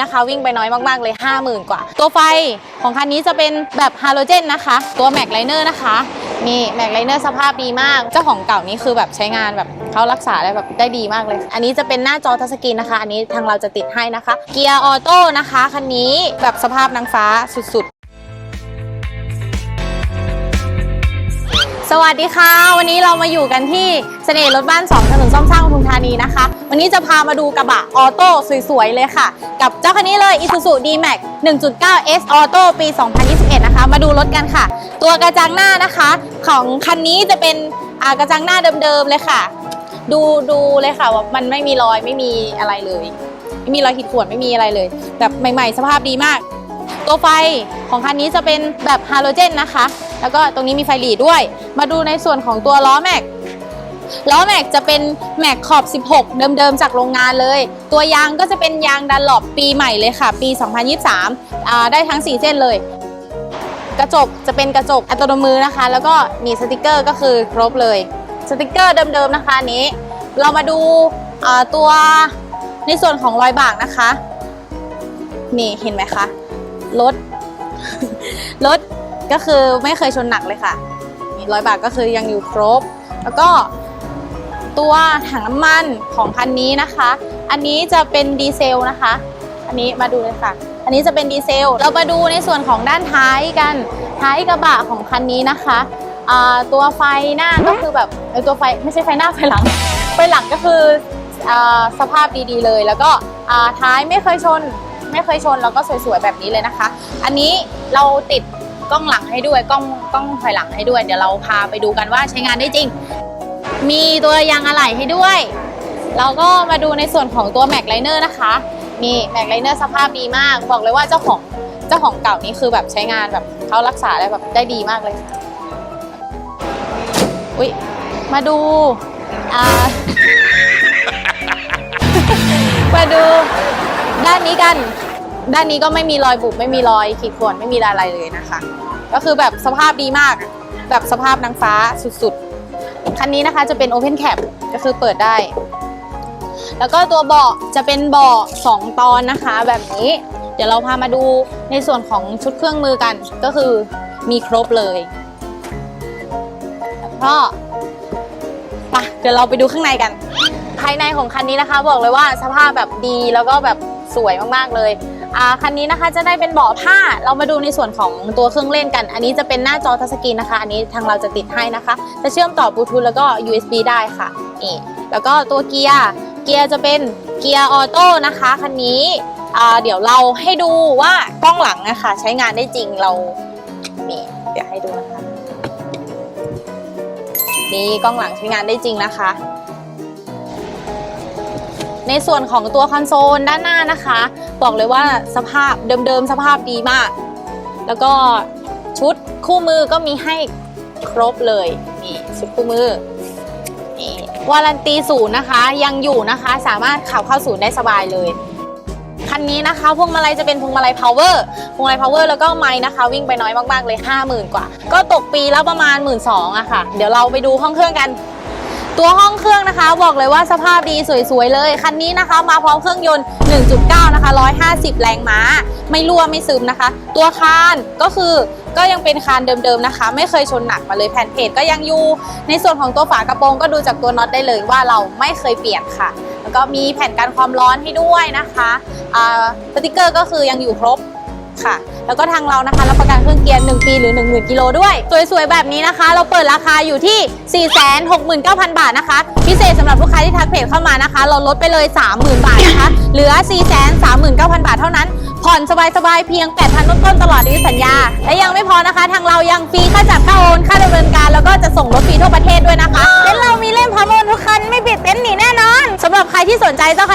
นะคะ วิ่งไปน้อยมากๆเลย 50,000 กว่า ตัวไฟของคันนี้จะเป็นแบบฮาโลเจนนะคะ ตัวแม็กไลเนอร์นะคะนี่แม็กไลเนอร์สภาพดีมาก เจ้าของเก่านี้คือแบบใช้งานแบบเขารักษาได้แบบได้ดีมากเลย อันนี้จะเป็นหน้าจอทัชสกรีนนะคะ อันนี้ทางเราจะติดให้นะคะ เกียร์ออโต้นะคะคันนี้แบบสภาพนางฟ้าสุดๆ สวัสดีค่ะ วันนี้เรามาอยู่กันที่เสน่ห์รถบ้าน 2 ถนนซ่อมสร้างปทุมธานีนะคะ วันนี้จะพามาดูกระบะออโต้สวยๆ เลยค่ะ กับเจ้าคันนี้เลย Isuzu D-Max 1.9 S Auto ปี 2021 นะคะ มาดูรถกันค่ะ ตัวกระจังหน้านะคะ ของคันนี้จะเป็นอ่ากระจังหน้าเดิมๆเลยค่ะ ดูดูเลยค่ะว่ามันไม่มีรอยไม่มีอะไรเลย ไม่มีรอยขีดข่วนไม่มีอะไรเลย แบบใหม่ ๆ สภาพดีมาก ตัวไฟของคันนี้จะเป็นแบบฮาโลเจนนะคะ แล้วก็ตรงนี้มีไฟหลีดด้วย มาดูในส่วนของตัวล้อแม็กล้อแม็กจะเป็นแม็กขอบ 16 เดิมๆจากโรงงานเลย ตัวยางก็จะเป็นยางดันหลบปีใหม่เลยค่ะ ปี 2023อ่าได้ทั้ง 4 เส้นเลย กระจกจะเป็นกระจกอัตโนมือนะคะ แล้วก็มีสติกเกอร์ก็คือครบเลย สติกเกอร์เดิมๆนะคะนนี้ เรามาดูอ่าตัวในส่วนของรอยบากนะคะ นี่เห็นไหมคะ รถ รถก็คือไม่เคยชนหนักเลยค่ะมีร้อยบาทก็คือยังอยู่ครบ แล้วก็ตัวถังน้ำมันของคันนี้นะคะ อันนี้จะเป็นดีเซลนะคะ อันนี้มาดูเลยค่ะ อันนี้จะเป็นดีเซล เรามาดูในส่วนของด้านท้ายกัน ท้ายกระบะของคันนี้นะคะ ตัวไฟหน้าก็คือแบบตัวไฟไม่ใช่ไฟหน้าไฟหลัง ไฟหลังก็คืออสภาพดีๆเลย แล้วก็ท้ายไม่เคยชน ไม่เคยชนแล้วก็สวยๆแบบนี้เลยนะคะ อันนี้เราติดกล้องหลังให้ด้วยกล้องกล้องถอยหลังให้ด้วย เดี๋ยวเราพาไปดูกันว่าใช้งานได้จริง มีตัวยางอะไหล่ให้ด้วย เราก็มาดูในส่วนของตัวแม็กไลเนอร์นะคะมีแม็กไลเนอร์สภาพดีมาก บอกเลยว่าเจ้าของเจ้าของเก่านี้คือแบบใช้งานแบบเขารักษาได้แบบได้ดีมากเลยค่ะอุ้ยมาดูอ่า มาดู ด้านนี้กัน ด้านนี้ก็ไม่มีรอยบุบไม่มีรอยขีดข่วนไม่มีอะไรเลยนะคะ ก็คือแบบสภาพดีมาก แบบสภาพนางฟ้าสุดๆ คันนี้นะคะจะเป็น Open Cap ก็คือเปิดได้ แล้วก็ตัวเบาะจะเป็นเบาะ2 ตอนนะคะ แบบนี้ เดี๋ยวเราพามาดูในส่วนของชุดเครื่องมือกันก็คือมีครบเลยแล้วก็ไปเดี๋ยวเราไปดูข้างในกัน ภายในของคันนี้นะคะ บอกเลยว่าสภาพแบบดีแล้วก็แบบ สวยมากๆเลยอ่าคันนี้นะคะจะได้เป็นเบาะผ้าเรามาดูในส่วนของตัวเครื่องเล่นกัน อันนี้จะเป็นหน้าจอทัชสกรีนนะคะ อันนี้ทางเราจะติดให้นะคะ จะเชื่อมต่อบลูทูธแล้วก็ USB ได้ค่ะนี่แล้วก็ตัวเกียร์เกียร์จะเป็นเกียร์ออโต้นะคะคันนี้อ่าเดี๋ยวเราให้ดูว่ากล้องหลังนะคะใช้งานได้จริงเรานี่เดี๋ยวให้ดูนะคะนี่กล้องหลังใช้งานได้จริงนะคะ ในส่วนของตัวคอนโซลด้านหน้านะคะ บอกเลยว่าสภาพเดิมๆสภาพดีมาก แล้วก็ชุดคู่มือก็มีให้ครบเลยนี่ชุดคู่มือนี่วารันตีศูนย์นะคะ ยังอยู่นะคะ สามารถขับเข้าศูนย์ได้สบายเลยคันนี้นะคะพวงมาลัยจะเป็นพวงมาลัย power พวงมาลัย power แล้วก็ไม้นะคะ วิ่งไปน้อยมากๆเลย 50,000 กว่า ก็ตกปีและประมาณ 1 2ื่นสอะค่ะ เดี๋ยวเราไปดูห้องเครื่องกัน ตัวห้องเครื่องนะคะ บอกเลยว่าสภาพดีสวยๆเลย คันนี้นะคะ มาพร้อมเครื่องยนต์ 1.9 นะคะ 150 แรงม้า ไม่รั่วไม่ซึมนะคะ ตัวคานก็คือก็ยังเป็นคานเดิมๆนะคะ ไม่เคยชนหนักมาเลยแผ่นเพจก็ยังอยู่ ในส่วนของตัวฝากระโปรงก็ดูจากตัวน็อตได้เลยว่าเราไม่เคยเปลี่ยนค่ะ แล้วก็มีแผ่นกันความร้อนให้ด้วยนะคะสติกเกอร์ก็คือยังอยู่ครบ ค่ะ แล้วก็ทางเรานะคะรับประกันเครื่องเกียร์ 1 ปีหรือ 10,000 กิโลด้วย สวยๆ แบบนี้นะคะ เราเปิดราคาอยู่ที่ 469,000 บาทนะคะ พิเศษสำหรับลูกค้าที่ทักเพจเข้ามานะคะ เราลดไปเลย 30,000 บาทนะคะ เหลือ 439,000 บาทเท่านั้น ผ่อนสบายๆ เพียง 8,000ต้นๆตลอดอายุสัญญา และยังไม่พอนะคะ ทางเรายังฟรีค่าจัดค่าโอนค่าดำเนินการแล้ว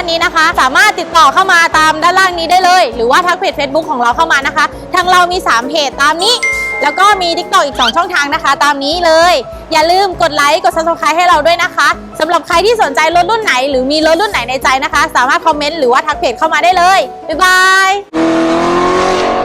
นี้นะคะ สามารถติดต่อเข้ามาตามด้านล่างนี้ได้เลย หรือว่าทักเพจ Facebook ของเราเข้ามานะคะ ทางเรามี 3 เพจตามนี้ แล้วก็มี t ิ k t o k อีก 2 ช่องทางนะคะ ตามนี้เลย อย่าลืมกดไลค์กด subscribe ให้เราด้วยนะคะสำหรับใครที่สนใจรถรุ่นไหน หรือมีรถรุ่นไหนในใจนะคะ สามารถคอมเมนต์หรือว่าทักเพจเข้ามาได้เลยบ๊ายบาย